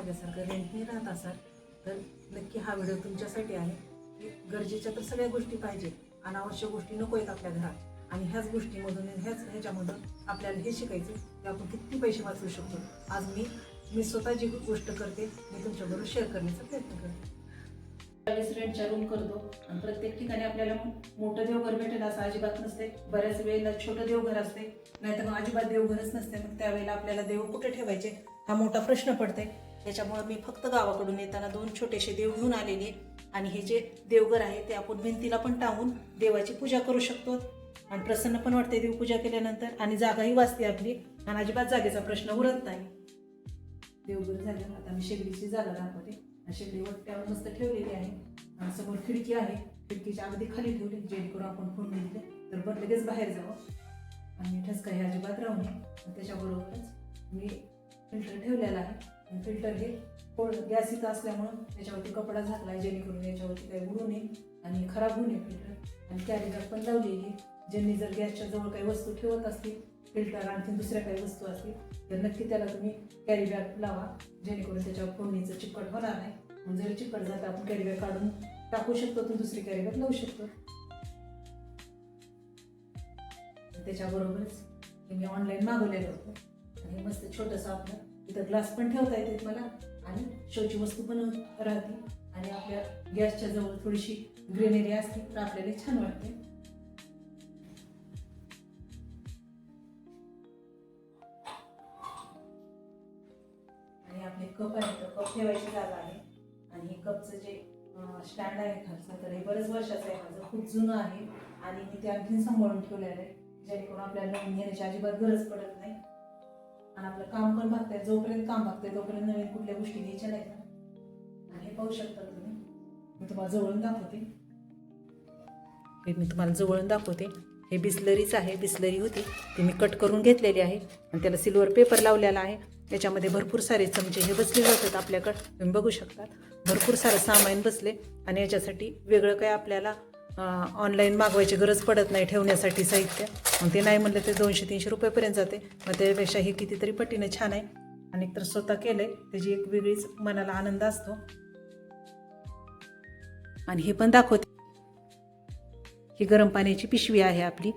माझ्यासारखं रेंटने राहत असाल तर नक्की हा व्हिडिओ तुमच्यासाठी आहे. की गरजेच्या तर सगळ्या गोष्टी पाहिजे अनावश्यक गोष्टी नको आहेत आपल्या घरात. आणि ह्याच गोष्टीमधून ह्याच ह्याच्यामधून आपल्याला हे शिकायचं की आपण किती पैसे वाचवू शकतो. आज मी मी स्वतः जी गोष्ट करते मी तुमच्याबरोबर शेअर करण्याचा प्रयत्न करते. त्यावेळेस रेंटच्या रूम करतो. आणि प्रत्येक ठिकाणी आपल्याला मोठं देवघर भेटेल असं अजिबात नसते. बऱ्याच वेळेला छोटं देवघर असते. नाहीतर मग अजिबात देवघरच नसते. मग त्यावेळेला आपल्याला देव कुठे ठेवायचे? हा मोठा प्रश्न पडते त्याच्यामुळं मी फक्त गावाकडून येताना दोन छोटेसे देव घेऊन आलेले आणि हे जे देवघर आहे ते आपण भिंतीला पण टांगून देवाची पूजा करू शकतो. आणि प्रसन्न पण वाटते देवपूजा केल्यानंतर. आणि जागाही वाचते आपली. आणि अजिबात जागेचा प्रश्न उरत नाही. देवघर झालं आता मी शेगडीची जागा दाखवते. शेगडी वट्ट्यावर मस्त ठेवलेली आहे. आणि समोर खिडकी आहे. खिडकीच्या अगदी खाली ठेवली जेणेकरून आपण फोन दिले तर बरं लगेच बाहेर जावं. आणि ठसका हे अजिबात राहू नये. आणि त्याच्याबरोबरच मी फिल्टर ठेवलेला आहे. फिल्टर हे फोड गॅस इथं असल्यामुळं त्याच्यावरती कपडा झाकला आहे जेणेकरून याच्यावरती काही उडू नये आणि खराब होऊ नये फिल्टर. आणि कॅरी बॅग पण लावलेली आहे. ज्यांनी जर गॅसच्या जवळ काही वस्तू ठेवत असतील फिल्टर आणखी दुसऱ्या काही वस्तू असतील तर नक्की त्याला तुम्ही कॅरी बॅग लावा. जेणेकरून त्याच्यावर फोडणीचं चिकट होणार नाही. जरी चिकट झालं तर आपण कॅरी बॅग काढून टाकू शकतो तर दुसरी कॅरी बॅग लावू शकतो. त्याच्याबरोबरच मी ऑनलाईन मागवलेलं होतं. आणि मस्त छोटंसं आपलं इथं ग्लास पण ठेवता येते मला. आणि शोची वस्तू पण राहते आणि आपल्या गॅसच्या जवळ थोडीशी ग्रीनरी असते तर आपल्याला छान वाटते. आणि आपले कप आहे तर कप ठेवायची जागा आहे. आणि हे कपचं जे स्टँड आहे खालचं तर हे बरेच वर्षाचं आहे. माझं खूप जुनं आहे. आणि मी ते आणखीन सांभाळून ठेवलेलं आहे. जेणेकरून आपल्याला नवीन घेण्याची अजिबात गरज पडत नाही. आणि आपलं काम पण भागतंय जोपर्यंत काम भागतंय तोपर्यंत नवीन कुठल्या गोष्टी घ्यायच्या नाहीत ना आणि हे पाहू शकता तुम्ही. मी तुम्हाला जवळून दाखवते. हे मी तुम्हाला जवळून दाखवते. हे बिस्लरीच आहे बिस्लरी होती. ती मी कट करून घेतलेली आहे. आणि त्याला सिल्वर पेपर लावलेला आहे. त्याच्यामध्ये भरपूर सारे चमचे हे बसले जातात आपल्याकडं. तुम्ही बघू शकतात. भरपूर सारं सामान बसले. आणि याच्यासाठी वेगळं काय आपल्याला ऑनलाईन मागवायची गरज पडत नाही ठेवण्यासाठी साहित्य. मग ते नाही म्हणलं तर दोनशे तीनशे रुपयेपर्यंत जाते. मग त्यापेक्षा हे कितीतरी पटीनं छान आहे. आणि तर स्वतः केलं आहे त्याची एक वेगळीच मनाला आनंद असतो. आणि हे पण दाखवते. ही गरम पाण्याची पिशवी आहे आपली.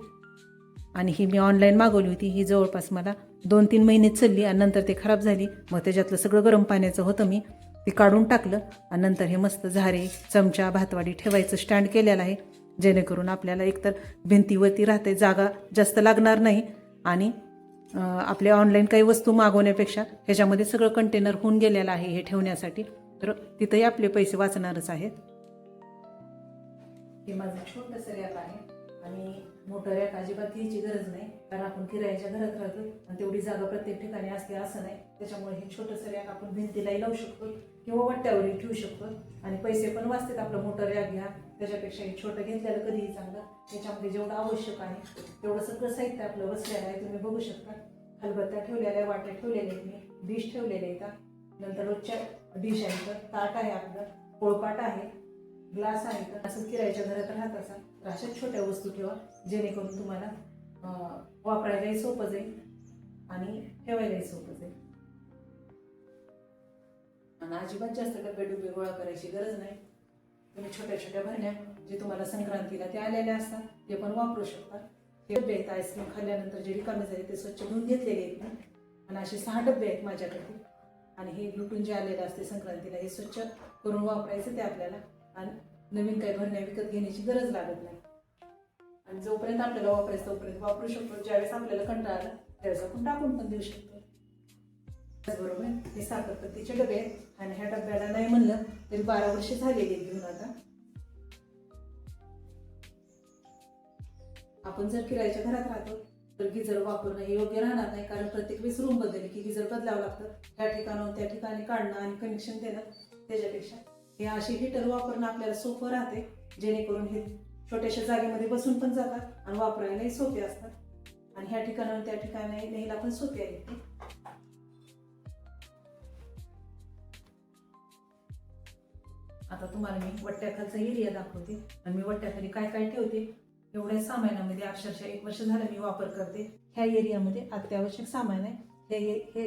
आणि ही मी ऑनलाईन मागवली होती. ही जवळपास मला दोन तीन महिने चालली आणि नंतर ते खराब झाली. मग त्याच्यातलं सगळं गरम पाण्याचं होतं मी. ते काढून टाकलं आणि नंतर हे मस्त झारे चमचा भातवाडी ठेवायचं स्टँड केलेलं आहे. जेणेकरून आपल्याला एकतर भिंतीवरती राहते जागा जास्त लागणार नाही आणि आपले आपल्या ऑनलाईन काही वस्तू मागवण्यापेक्षा ह्याच्यामध्ये सगळं कंटेनर होऊन गेलेलं आहे हे ठेवण्यासाठी. तर तिथंही आपले पैसे वाचणारच आहेत. हे माझं छोटंसं रॅप आहे आणि मोठं रॅक अजिबात घ्यायची गरज नाही. कारण आपण किरायाच्या घरात राहतो आणि तेवढी जागा प्रत्येक ठिकाणी असते असं नाही. त्याच्यामुळे हे छोटंसं रॅक आपण भिंतीलाही लावू शकतो किंवा वट्ट्यावरही ठेवू शकतो. आणि पैसे पण वाचतात. आपलं मोठं रॅक घ्या. त्याच्यापेक्षा हे छोटं घेतलेलं कधीही चांगलं. त्याच्यामध्ये जेवढं आवश्यक आहे तेवढं सगळं साहित्य आपलं बसलेलं आहे. तुम्ही बघू शकता. खलबत्त्या ठेवलेल्या आहे वाट्या ठेवलेल्या आहेत. मी डिश ठेवलेल्या आहेत. नंतर रोजच्या डिश आहे. तर ताट आहे आपलं. पोळपाट आहे. ग्लास आहे तर असं किरायाच्या घरात राहत असाल तर अशाच छोट्या वस्तू ठेवा जेणेकरून तुम्हाला वापरायलाही सोपं जाईल आणि ठेवायलाही सोपं जाईल. आणि अजिबात जास्त डबे डुबे गोळा करायची गरज नाही. तुम्ही छोट्या छोट्या भरण्या जे तुम्हाला संक्रांतीला ते आलेल्या असतात ते पण वापरू शकता. हे डबे आहेत आईस्क्रीम खाल्ल्यानंतर जे रिकामे झाले ते स्वच्छ धुवून घेतलेले आहेत मी आणि असे सहा डबे आहेत माझ्याकडे. आणि हे लुटून जे आलेलं असते संक्रांतीला हे स्वच्छ करून वापरायचं ते आपल्याला आणि नवीन काही भरण्या विकत घेण्याची गरज लागत नाही. आणि जोपर्यंत आपल्याला वापरायचं तोपर्यंत वापरू शकतो. ज्यावेळेस आपल्याला कंटाळा आला त्यावेळेस आपण टाकून पण देऊ शकतो. त्याचबरोबर हे साखरपत्तीचे डबे आहेत. आणि ह्या डब्याला नाही म्हणलं तरी बारा वर्ष झालेली घेऊन आता. आपण जर किरायच्या घरात राहतो तर गिजर वापरणं हे योग्य राहणार नाही. कारण प्रत्येक वेळेस रूम बदलली की गिजर बदलावं लागतं. त्या ठिकाणाहून त्या ठिकाणी काढणं आणि कनेक्शन देणं त्याच्यापेक्षा हे असे हिटर वापरणं आपल्याला सोपं राहते. जेणेकरून हे छोट्याशा जागेमध्ये बसून पण जातात आणि वापरायलाही सोपे असतात. आणि ह्या ठिकाणाहून त्या ठिकाणी न्यायला पण सोपे आहेत आता तुम्हाला मी वट्ट्याखालचा एरिया दाखवते आणि मी वट्ट्याखाली काय काय ठेवते एवढ्या सामानामध्ये अक्षरशः एक वर्ष झालं मी वापर करते. ह्या एरियामध्ये अत्यावश्यक सामान आहे. हे हे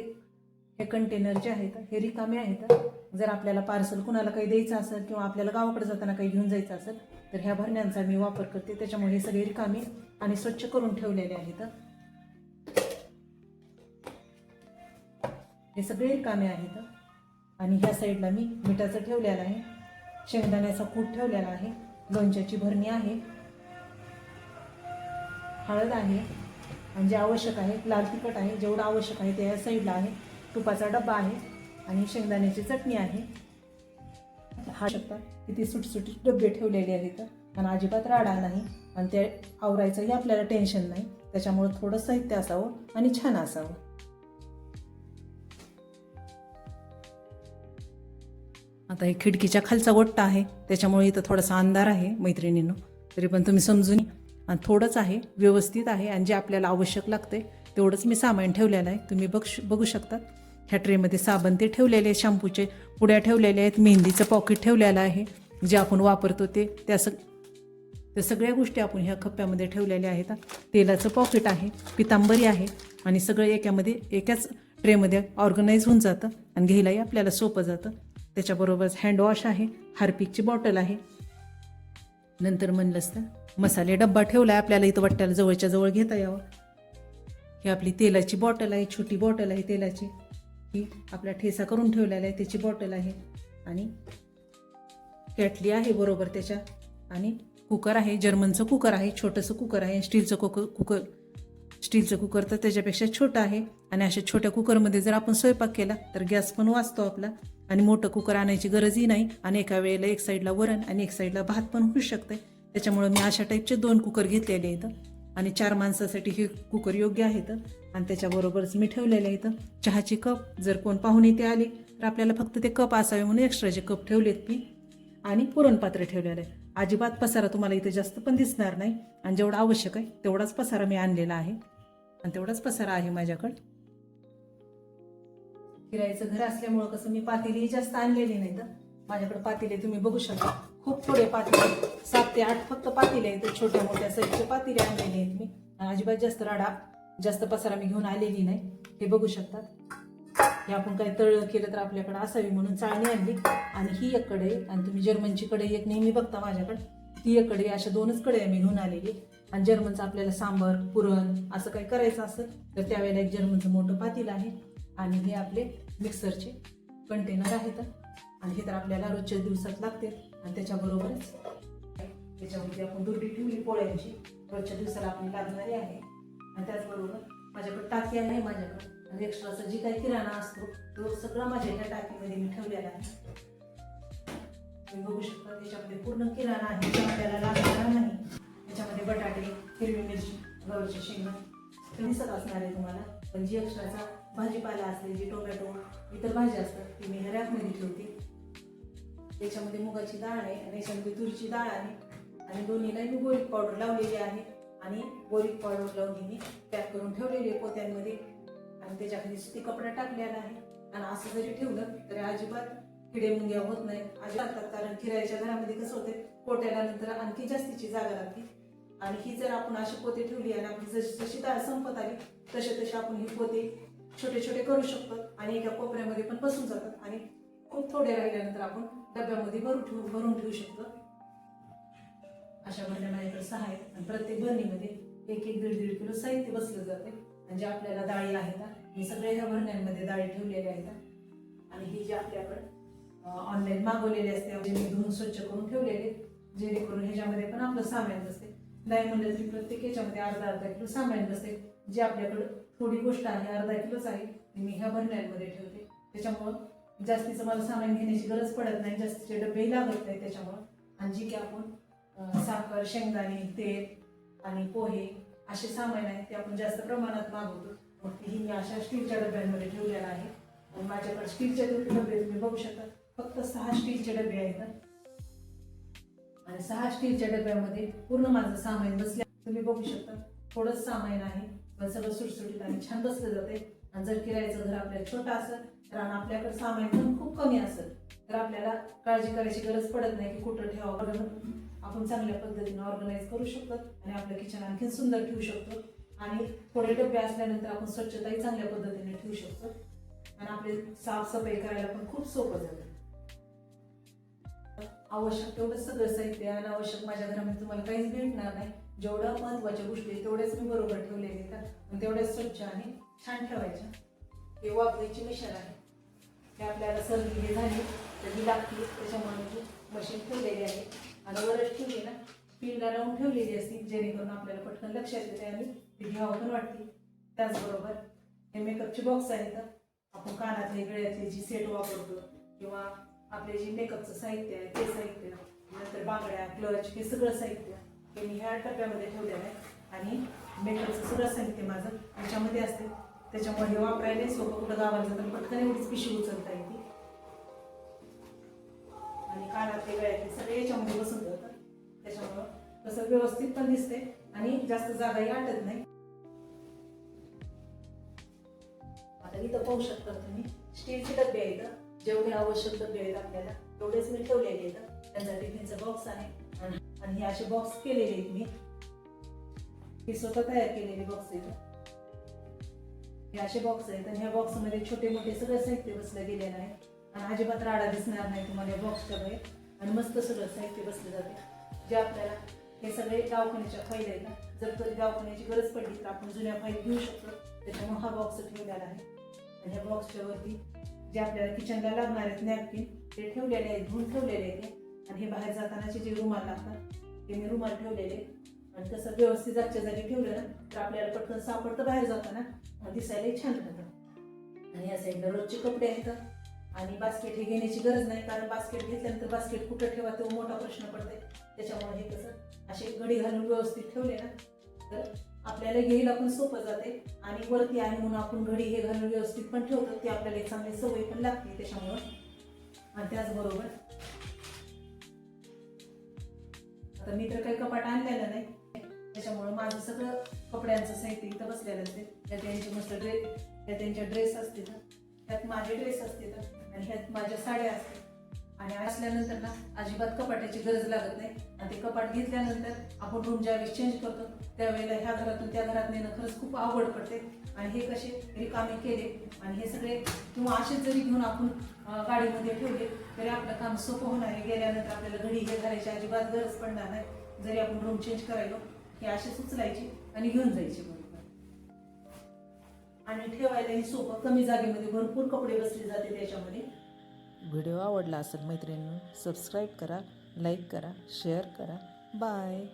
हे कंटेनर जे आहेत हे रिकामे आहेत. जर आपल्याला पार्सल कुणाला काही द्यायचं असेल किंवा आपल्याला गावाकडे जाताना काही घेऊन जायचं असेल तर ह्या भरण्यांचा मी वापर करते. त्याच्यामुळे हे सगळे रिकामे आणि स्वच्छ करून ठेवलेले आहेत. हे सगळे रिकामे आहेत. आणि ह्या साईडला मी मिठाचं ठेवलेलं आहे. शेंगदाण्याचा कूट ठेवलेला आहे. लोणच्याची भरणी आहे. हळद आहे. आणि जे आवश्यक आहे लाल तिखट आहे जेवढं आवश्यक आहे ते या साईडला आहे. तुपाचा डब्बा आहे आणि शेंगदाण्याची चटणी आहे. हा शकता. किती सुटसुटीत डबे ठेवलेले आहेत आणि अजिबात राडा नाही आणि ते आवरायचंही आपल्याला टेन्शन नाही. त्याच्यामुळं थोडं साहित्य असावं आणि छान असावं. आता हे खिडकीच्या खालचा गोट्टा आहे. त्याच्यामुळे इथं थोडासा अंधार आहे मैत्रिणींनो. तरी पण तुम्ही समजून आणि थोडंच आहे व्यवस्थित आहे आणि जे आपल्याला आवश्यक लागते तेवढंच मी सामान ठेवलेलं आहे. तुम्ही बघ बघू शकतात. ह्या ट्रेमध्ये साबण ते ठेवलेले आहेत शॅम्पूचे. पुड्या ठेवलेल्या आहेत मेहंदीचं पॉकेट ठेवलेलं आहे. जे आपण वापरतो ते त्या सग त्या सगळ्या गोष्टी आपण ह्या खप्प्यामध्ये ठेवलेल्या आहेत. तेलाचं पॉकेट आहे पितांबरी आहे आणि सगळं एकामध्ये एकाच ट्रेमध्ये ऑर्गनाईज होऊन जातं आणि घ्यायलाही आपल्याला सोपं जातं. त्याच्याबरोबरच हँडवॉश आहे हार्पिकची बॉटल आहे. नंतर म्हणलंच तर मसाले डब्बा ठेवला आहे आपल्याला इथं वाट्याला जवळच्या जवळ घेता यावं. ही आपली तेलाची बॉटल आहे छोटी बॉटल आहे तेलाची. ही आपला ठेसा करून ठेवलेला आहे त्याची बॉटल आहे. आणि कॅटली आहे बरोबर त्याच्या. आणि कुकर आहे जर्मनचं कुकर आहे छोटंसं कुकर आहे स्टीलचं कुकर कुकर स्टीलचं कुकर तर त्याच्यापेक्षा छोटं आहे. आणि अशा छोट्या कुकरमध्ये जर आपण स्वयंपाक केला तर गॅस पण वाचतो आपला. आणि मोठं कुकर आणायची गरजही नाही. आणि एका वेळेला एक साईडला वरण आणि एक साईडला भात पण होऊ शकते त्याच्यामुळे मी अशा टाईपचे दोन कुकर घेतलेले आहेत. आणि चार माणसासाठी हे कुकर योग्य आहेत आणि त्याच्याबरोबरच मी ठेवलेलं इथं. चहाचे कप जर कोण पाहुणे ते आले तर आपल्याला फक्त ते कप असावे म्हणून एक्स्ट्राचे कप ठेवलेत मी. आणि पुरणपात्र ठेवलेलं आहे. अजिबात पसारा तुम्हाला इथे जास्त पण दिसणार नाही. आणि जेवढा आवश्यक आहे तेवढाच पसारा मी आणलेला आहे. आणि तेवढाच पसारा आहे माझ्याकडं. फिरायचं घर असल्यामुळं कसं मी पातेली जास्त आणलेली नाही तर माझ्याकडे पातेली तुम्ही बघू शकता. खूप थोडे पातेले सात ते आठ फक्त पातेले आहेत. छोट्या मोठ्या साईजचे पातेले आणलेले आहेत मी. अजिबात जास्त राडा जास्त पसारा मी घेऊन आलेली नाही. हे बघू शकतात. हे आपण काही तळ केलं तर आपल्याकडे असावी म्हणून चाळणी आणली. आणि ही एक कढई आणि तुम्ही जर्मनची कढई एक नेहमी बघता माझ्याकडे. ती एक कढई अशा दोनच कढई मी घेऊन आलेली. आणि जर्मनचं आपल्याला सांबर पुरण असं काही करायचं असेल तर त्यावेळेला एक जर्मनचं मोठं पातील आहे. आणि हे आपले मिक्सरचे कंटेनर आहेत. आणि हे तर आपल्याला रोजच्या दिवसात लागते. आणि त्याच्याबरोबरच त्याच्यामध्ये आपण दुर्डी ठेवली पोळ्यांची. रोजच्या दिवसाला आपली लागणारी आहे. आणि त्याचबरोबर माझ्याकडे टाकी आहे माझ्याकडे. आणि एक्स्ट्राचा जी काही किराणा असतो तो सगळा माझ्या एका टाकीमध्ये मी ठेवलेला आहे. तुम्ही बघू शकता त्याच्यामध्ये पूर्ण किराणा आहे. जो आपल्याला लागणार नाही. त्याच्यामध्ये बटाटे हिरवी मिरची गव्हाची शेंगा. ते दिसत असणार आहे तुम्हाला. पण जी एक्स्ट्राचा भाजीपाला असते जी टोमॅटो इतर भाज्या असतात ती मी ह्या रॅकमध्ये ठेवते. त्याच्यामध्ये मुगाची डाळ आहे आणि याच्यामध्ये तुरीची डाळ आहे आणि दोन्हीला मी बोरीक पावडर लावलेली आहे. आणि बोरीक पावडर लावून मी पॅक करून ठेवलेली आहे पोत्यांमध्ये. आणि त्याच्याखाली सुती कपडा टाकलेला आहे. आणि असं जरी ठेवलं तरी अजिबात किडे मुंग्या होत नाही. अजिबात कारण किरायाच्या घरामध्ये कसं होते पोट्याला नंतर आणखी जास्तीची जागा लागते. आणि ही जर आपण अशी पोते ठेवली आणि आपली जशी जशी डाळ संपत आली तसे तसे आपण ही पोते छोटे छोटे करू शकतो. आणि एका कोपऱ्यामध्ये पण बसून जातात. आणि खूप थोडे राहिल्यानंतर आपण डब्यामध्ये भरून ठेवू भरून ठेवू शकतो. अशा भरण्या माझ्याकडे सहा आहेत. आणि प्रत्येक भरणीमध्ये एक एक दीड दीड किलो साहित्य बसलं जाते म्हणजे आपल्याला डाळी आहेत मी सगळ्या ह्या भरण्यांमध्ये डाळी ठेवलेल्या आहेत. आणि ही जी आपल्याकडे ऑनलाईन मागवलेले असते म्हणजे मी धुवून स्वच्छ करून ठेवलेले जेणेकरून ह्याच्यामध्ये पण आपलं सामान बसते. नाही म्हणलं तरी प्रत्येक ह्याच्यामध्ये अर्धा अर्धा किलो सामान बसते. जे आपल्याकडं थोडी गोष्ट आहे अर्धा किलोच आहे ती मी ह्या भरण्यांमध्ये ठेवते. त्याच्यामुळं जास्तीचं मला सामान घेण्याची गरज पडत नाही जास्तीचे डबेही लागत नाही त्याच्यामुळं. आणि जी की आपण साखर शेंगदाणे तेल आणि पोहे असे सामान आहेत ते आपण जास्त प्रमाणात मागवतो. मग ती मी अशा स्टीलच्या डब्यांमध्ये ठेवलेला आहे. आणि माझ्याकडे स्टीलचे डबे तुम्ही बघू शकता. फक्त सहा स्टीलचे डबे आहेत आणि सहा स्टीलच्या डब्यामध्ये पूर्ण माझं सामान बसले तुम्ही बघू शकता. थोडंच सामान आहे पण सगळं सुटसुटीत आणि छान बसलं जाते आणि जर किरायचं घर आपल्याला छोटं असेल तर आणि आपल्याकडे सामान पण खूप कमी असेल तर आपल्याला काळजी करायची गरज पडत नाही की कुठं ठेवावं. आपण चांगल्या पद्धतीने ऑर्गनाईज करू शकतो आणि आपलं किचन आणखी सुंदर ठेवू शकतो. आणि थोडे डबे असल्यानंतर आपण स्वच्छताही चांगल्या पद्धतीने ठेवू शकतो. आणि आपले साफसफाई करायला पण खूप सोपं जातं. आवश्यक तेवढं सगळं साहित्य आणि आवश्यक माझ्या घरामध्ये तुम्हाला काहीच भेटणार नाही. जेवढं महत्त्वाच्या गोष्टी तेवढ्याच मी बरोबर ठेवलेले आहेत. आणि तेवढ्याच स्वच्छ आणि छान ठेवायच्या हे वापरायची मिशन आहे. हे आपल्याला सर्दी हे झाली तर ही लागते. त्याच्यामुळे मशीन ठेवलेली आहे. आणि वरच ठेवली ना पिनला लावून ठेवलेली असते जेणेकरून आपल्याला पटकन लक्षात येते आणि ती घ्यावं पण वाटते. त्याचबरोबर हे मेकअपचे बॉक्स आहेत. आपण कानातले गळ्यातले जी सेट वापरतो किंवा आपले जे मेकअपचं साहित्य आहे ते साहित्य नंतर बांगड्या क्लच हे सगळं साहित्य हे मी ह्या टप्प्यामध्ये ठेवलेलं आहे. आणि मेकअपचं सगळं साहित्य माझं याच्यामध्ये असते. त्याच्यामुळे हे वापरायला सोपं. कुठं गावाला तर पटकन एवढीच पिशवी उचलता येते. आणि कानातले गळ्यातले सगळे याच्यामध्ये बसून जातात त्याच्यामुळं तसं व्यवस्थित पण दिसते आणि जास्त जागाही आटत नाही. आता इथं पाहू शकता तुम्ही स्टीलचे डबे आहेत. जेवढे आवश्यक डबे आहेत आपल्याला तेवढेच मी ठेवलेले आहेत. त्यांचा टिफिनचा बॉक्स आहे. आणि- आणि हे असे बॉक्स केलेले आहेत मी. हे स्वतः तयार केलेले बॉक्स आहेत. हे असे बॉक्स आहेत आणि ह्या बॉक्समध्ये छोटे मोठे सगळं साहित्य बसलं गेलेलं आहे. आणि अजिबात राडा दिसणार नाही तुम्हाला या बॉक्सच्या बाहेर. आणि मस्त सगळं साहित्य बसलं जाते. जे आपल्याला हे सगळे दवाखान्याच्या फाईल आहेत ना जर कधी दवाखान्याची गरज पडली तर आपण जुन्या फाईल घेऊ शकतो. त्याच्यामुळे हा बॉक्स ठेवलेला आहे. आणि ह्या बॉक्सच्या वरती जे आपल्याला किचनला लागणार आहेत नॅपकिन ते ठेवलेले आहेत धुवून ठेवलेले आहेत. आणि हे बाहेर जातानाचे जे रुमाल लागतात ते मी रुमाल ठेवलेले आहेत. आणि तसं व्यवस्थित जागच्या जागी ठेवलं ना तर आपल्याला पटकन सापडतं बाहेर जाताना आणि दिसायलाही छान राहतं. आणि या साईडला रोजचे कपडे आहेत. आणि बास्केट हे घेण्याची गरज नाही कारण बास्केट घेतल्यानंतर बास्केट कुठं ठेवा तो मोठा प्रश्न पडते त्याच्यामुळे हे कसं असे घडी घालून व्यवस्थित ठेवले ना तर आपल्याला घेईल पण सोपं जाते. आणि वरती आहे म्हणून आपण घडी हे घालून व्यवस्थित पण ठेवतो ती आपल्याला एक चांगली सवय पण लागते त्याच्यामुळं. आणि त्याचबरोबर आता मी तर काही कपाट आणलेलं नाही त्याच्यामुळं माझं सगळं कपड्यांचं साहित्य इथं बसलेलं असते. त्या त्यांचे मस्त ड्रेस त्या त्यांच्या ड्रेस असते त्यात माझे ड्रेस असते आणि ह्यात माझ्या साड्या असतात आणि असल्यानंतर ना अजिबात कपाटाची गरज लागत नाही. आणि ते कपाट घेतल्यानंतर आपण रूम ज्यावेळेस चेंज करतो त्यावेळेला ह्या घरातून त्या घरात नेणं खरंच खूप आवड पडते. आणि हे कसे रिकामे केले आणि हे सगळे किंवा असेच जरी घेऊन आपण गाडीमध्ये ठेवले तरी आपलं काम सोपं होणार आहे. गेल्यानंतर आपल्याला घडी हे घालायची अजिबात गरज पडणार नाही. जरी आपण रूम चेंज करायलो हे असे उचलायची आणि घेऊन जायची बरोबर आणि ठेवायलाही सोपं कमी जागेमध्ये भरपूर कपडे बसले जाते त्याच्यामध्ये. व्हिडिओ आवडला असेल मैत्रिणींनो सबस्क्राईब करा लाईक करा शेअर करा. बाय